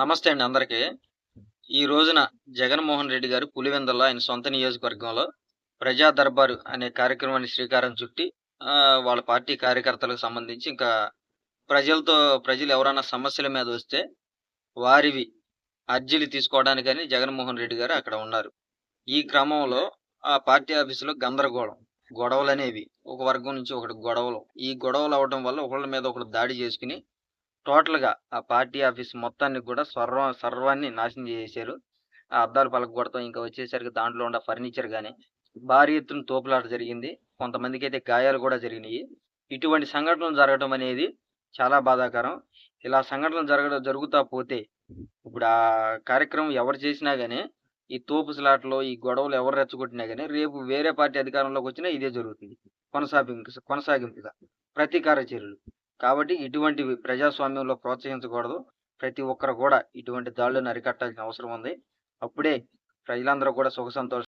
నమస్తే అండి అందరికీ. ఈ రోజున జగన్మోహన్ రెడ్డి గారు పులివెందల్లో ఆయన సొంత నియోజకవర్గంలో ప్రజా దర్బారు అనే కార్యక్రమాన్ని శ్రీకారం చుట్టి వాళ్ళ పార్టీ కార్యకర్తలకు సంబంధించి ఇంకా ప్రజలతో ప్రజలు ఎవరైనా సమస్యల మీద వస్తే వారివి అర్జీలు తీసుకోవడానికని జగన్మోహన్ రెడ్డి గారు అక్కడ ఉన్నారు. ఈ క్రమంలో ఆ పార్టీ ఆఫీసులో గందరగోళం. గొడవలు అనేవి ఒక వర్గం నుంచి ఒకటి గొడవలు. ఈ గొడవలు అవడం వల్ల ఒకళ్ళ మీద ఒకటి దాడి చేసుకొని టోటల్‌గా ఆ పార్టీ ఆఫీస్ మొత్తాన్ని కూడా సర్వ సర్వాన్ని నాశనం చేసేశారు. ఆ అద్దాలు పలగొట్టడం ఇంకా వచ్చేసరికి దాంట్లో ఉన్న ఫర్నిచర్ గాని, భారీ ఎత్తున తోపులాట జరిగింది. కొంతమందికి అయితే గాయాలు కూడా జరిగినాయి. ఇటువంటి సంఘటనలు జరగడం అనేది చాలా బాధాకరం. ఇలా సంఘటనలు జరగడం జరుగుతా పోతే ఇప్పుడు ఆ కార్యక్రమం ఎవరు చేసినా కానీ ఈ తోపుసలాటలు, ఈ గొడవలు ఎవరు రెచ్చగొట్టినా కానీ రేపు వేరే పార్టీ అధికారంలోకి వచ్చినా ఇదే జరుగుతుంది. కొనసాగింపు కొనసాగింపుగా ప్రతీకార చర్యలు. కాబట్టి ఇటువంటివి ప్రజాస్వామ్యంలో ప్రోత్సహించకూడదు. ప్రతి ఒక్కరు కూడా ఇటువంటి దాడులను అరికట్టాల్సిన అవసరం ఉంది. అప్పుడే ప్రజలందరూ కూడా సుఖ సంతోషం